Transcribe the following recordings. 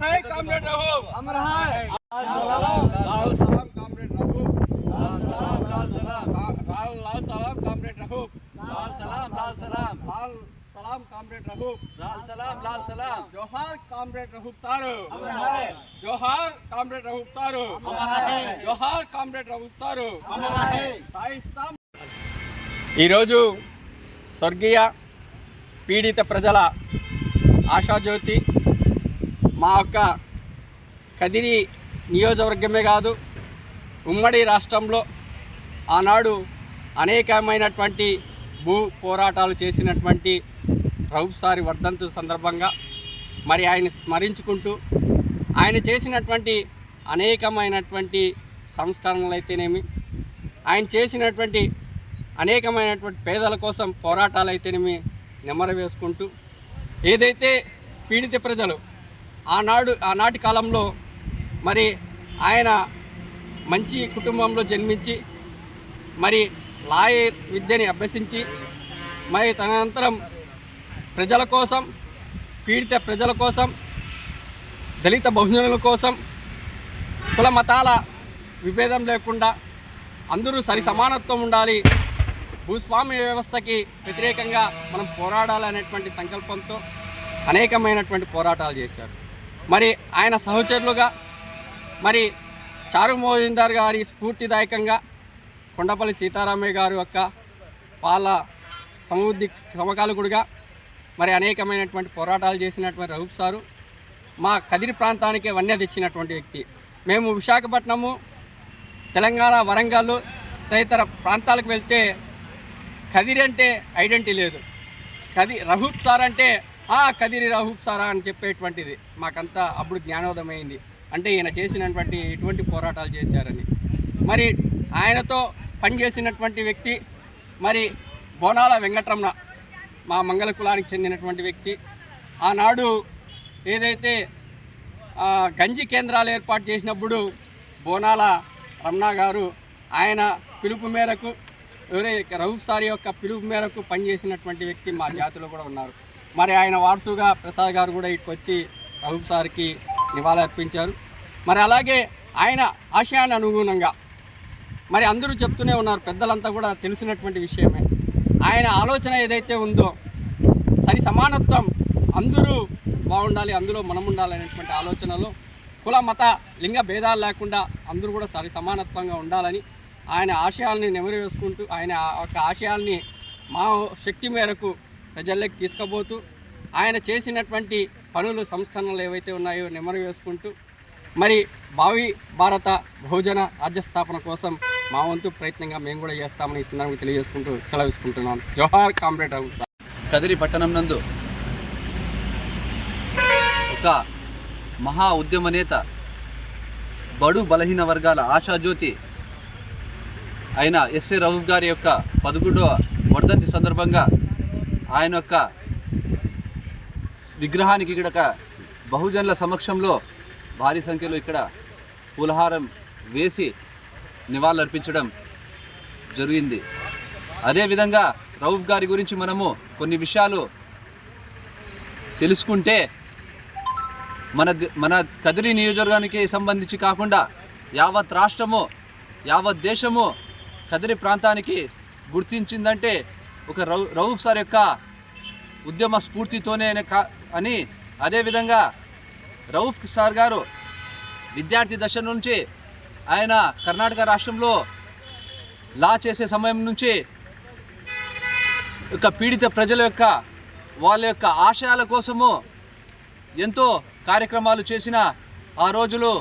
अमर है कामरेड रहो अमर है लाल सलाम कामरेड रहो लाल सलाम लाल सलाम लाल लाल सलाम कामरेड रहो लाल सलाम लाल सलाम लाल सलाम कामरेड रहो लाल सलाम लाल सलाम जोहार कामरेड रहो तारो अमर है जोहार कामरेड रहो तारो अमर है जोहार कामरेड रहो तारो अमर है సాయిస్తాం ఈరోజు స్వర్గీయ పీడిత ప్రజల ఆశాజ్యోతి మా యొక్క కదిరి నియోజకవర్గమే కాదు ఉమ్మడి రాష్ట్రంలో ఆనాడు అనేకమైనటువంటి భూ పోరాటాలు చేసినటువంటి రౌఫ్ సారి వర్ధంతు సందర్భంగా మరి ఆయన స్మరించుకుంటూ ఆయన చేసినటువంటి అనేకమైనటువంటి సంస్కరణలు అయితేనేమి ఆయన చేసినటువంటి అనేకమైనటువంటి పేదల కోసం పోరాటాలు అయితేనేమి నెమరు వేసుకుంటూ ఏదైతే పీడిత ప్రజలు ఆనాడు ఆనాటి కాలంలో మరి ఆయన మంచి కుటుంబంలో జన్మించి మరి లాయర్ విద్యని అభ్యసించి మరి తదనంతరం ప్రజల కోసం పీడిత ప్రజల కోసం దళిత బహుజనుల కోసం కుల మతాల విభేదం లేకుండా అందరూ సరి సమానత్వం ఉండాలి. భూస్వామ్య వ్యవస్థకి వ్యతిరేకంగా మనం పోరాడాలనేటువంటి సంకల్పంతో అనేకమైనటువంటి పోరాటాలు చేశారు. మరి ఆయన సహచరులుగా మరి చారు మోజిందార్ గారి స్ఫూర్తిదాయకంగా కొండపల్లి సీతారామయ్య గారు యొక్క వాళ్ళ సమృద్ధి సమకాలికుడిగా మరి అనేకమైనటువంటి పోరాటాలు చేసినటువంటి రఘుప్ సారు మా కదిరి ప్రాంతానికి వన్య తెచ్చినటువంటి వ్యక్తి. మేము విశాఖపట్నము తెలంగాణ వరంగల్ తదితర ప్రాంతాలకు వెళ్తే కదిరి అంటే ఐడెంటిటీ లేదు. కది రహూప్ సార్ అంటే ఆ కదిరి రహూప్ సారా అని చెప్పేటువంటిది. మాకంతా అప్పుడు జ్ఞానోదయమైంది. అంటే ఈయన చేసినటువంటి ఎటువంటి పోరాటాలు చేశారని. మరి ఆయనతో పనిచేసినటువంటి వ్యక్తి మరి బోనాల వెంకటరమణ మా మంగళ కులానికి చెందినటువంటి వ్యక్తి. ఆనాడు ఏదైతే గంజి కేంద్రాలు ఏర్పాటు చేసినప్పుడు బోనాల రమణ గారు ఆయన పిలుపు మేరకు ఎవరే రఘుప్ సార్ యొక్క పిలుపు మేరకు పనిచేసినటువంటి వ్యక్తి మా జాతిలో కూడా ఉన్నారు. మరి ఆయన వారసుగా ప్రసాద్ గారు కూడా ఇక్కడికి వచ్చి రఘుప్ సార్కి నివాళులర్పించారు మరి అలాగే ఆయన ఆశయాన్ని అనుగుణంగా మరి అందరూ చెప్తూనే ఉన్నారు పెద్దలంతా కూడా తెలిసినటువంటి విషయమే. ఆయన ఆలోచన ఏదైతే ఉందో సరి సమానత్వం అందరూ బాగుండాలి అందులో మనం ఉండాలి అనేటువంటి ఆలోచనలో కుల మత లింగ భేదాలు లేకుండా అందరూ కూడా సరి సమానత్వంగా ఉండాలని ఆయన ఆశయాల్ని నెమరు వేసుకుంటూ ఆయన యొక్క ఆశయాల్ని మా శక్తి మేరకు ప్రజల్లోకి తీసుకుపోతూ ఆయన చేసినటువంటి పనులు సంస్కరణలు ఏవైతే ఉన్నాయో నెమరు వేసుకుంటూ మరి భావి భారత బహుజన రాజ్యస్థాపన కోసం మా వంతు ప్రయత్నంగా మేము కూడా చేస్తామని ఈ సందర్భంగా తెలియజేసుకుంటూ సెలవిసుకుంటున్నాను జోహార్ కామ్రేడ్ రఘు కదిరి పట్టణం నందు ఒక మహా ఉద్యమ నేత బడు బలహీన వర్గాల ఆశాజ్యోతి అయిన ఎస్ఏ రఘు గారి యొక్క పదకొండవ వర్ధంతి సందర్భంగా ఆయన యొక్క విగ్రహానికి ఇక్కడ బహుజనుల సమక్షంలో భారీ సంఖ్యలో ఇక్కడ పూలహారం వేసి నివాళులర్పించడం జరిగింది. అదేవిధంగా రౌఫ్ గారి గురించి మనము కొన్ని విషయాలు తెలుసుకుంటే మన మన కదిరి నియోజకవర్గానికి సంబంధించి కాకుండా యావత్ రాష్ట్రము యావత్ దేశము కదిరి ప్రాంతానికి గుర్తించిందంటే ఒక రౌ రౌఫ్ సార్ యొక్క ఉద్యమ స్ఫూర్తితోనే కా అని అదేవిధంగా రౌఫ్ సార్ గారు విద్యార్థి దశ నుంచి ఆయన కర్ణాటక రాష్ట్రంలో లా చేసే సమయం నుంచి యొక్క పీడిత ప్రజల యొక్క వాళ్ళ యొక్క ఆశయాల కోసము ఎంతో కార్యక్రమాలు చేసిన ఆ రోజులు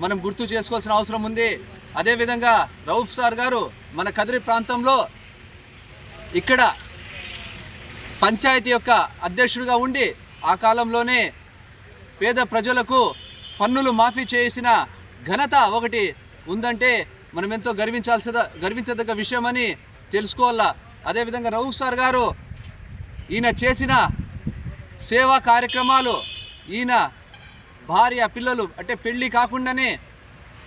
మనం గుర్తు చేసుకోవాల్సిన అవసరం ఉంది. అదేవిధంగా రౌఫ్ సార్ గారు మన కదిరి ప్రాంతంలో ఇక్కడ పంచాయతీ యొక్క అధ్యక్షుడిగా ఉండి ఆ కాలంలోనే పేద ప్రజలకు పన్నులు మాఫీ చేసిన ఘనత ఒకటి ఉందంటే మనం ఎంతో గర్వించాల్సిన గర్వించదగ్గ విషయమని తెలుసుకోవాలా. అదేవిధంగా రౌఫ్ సార్ గారు ఈయన చేసిన సేవా కార్యక్రమాలు ఈయన భార్య పిల్లలు అంటే పెళ్ళి కాకుండానే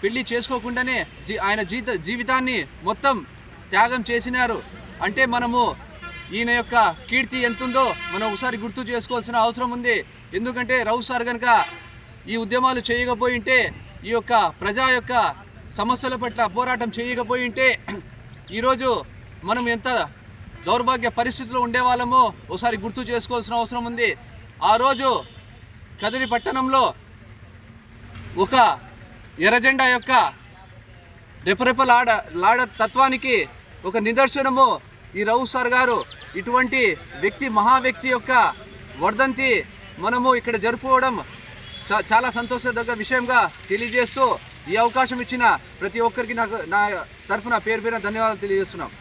పెళ్ళి చేసుకోకుండానే జీ ఆయన జీత జీవితాన్ని మొత్తం త్యాగం చేసినారు. అంటే మనము ఈయన యొక్క కీర్తి ఎంతుందో మనం ఒకసారి గుర్తు చేసుకోవాల్సిన అవసరం ఉంది. ఎందుకంటే రౌ సార్ కనుక ఈ ఉద్యమాలు చేయకపోయి ఉంటే ఈ యొక్క ప్రజా యొక్క సమస్యల పట్ల పోరాటం చేయకపోయి ఉంటే ఈరోజు మనం ఎంత దౌర్భాగ్య పరిస్థితిలో ఉండేవాళ్ళమో ఒకసారి గుర్తు చేసుకోవాల్సిన అవసరం ఉంది. ఆ రోజు కదిరి పట్టణంలో ఒక ఎర్రజెండా యొక్క రెపరెపలాడ లాడ తత్వానికి ఒక నిదర్శనము ఈ రఘు సార్ గారు ఇటువంటి వ్యక్తి మహా వ్యక్తి యొక్క వర్ధంతి మనము ఇక్కడ జరుపుకోవడం చాలా సంతోషదగ్గ విషయంగా తెలియజేస్తూ ఈ అవకాశం ఇచ్చిన ప్రతి ఒక్కరికి నాకు నా తరఫున పేరు పేరున ధన్యవాదాలు తెలియజేస్తున్నాం.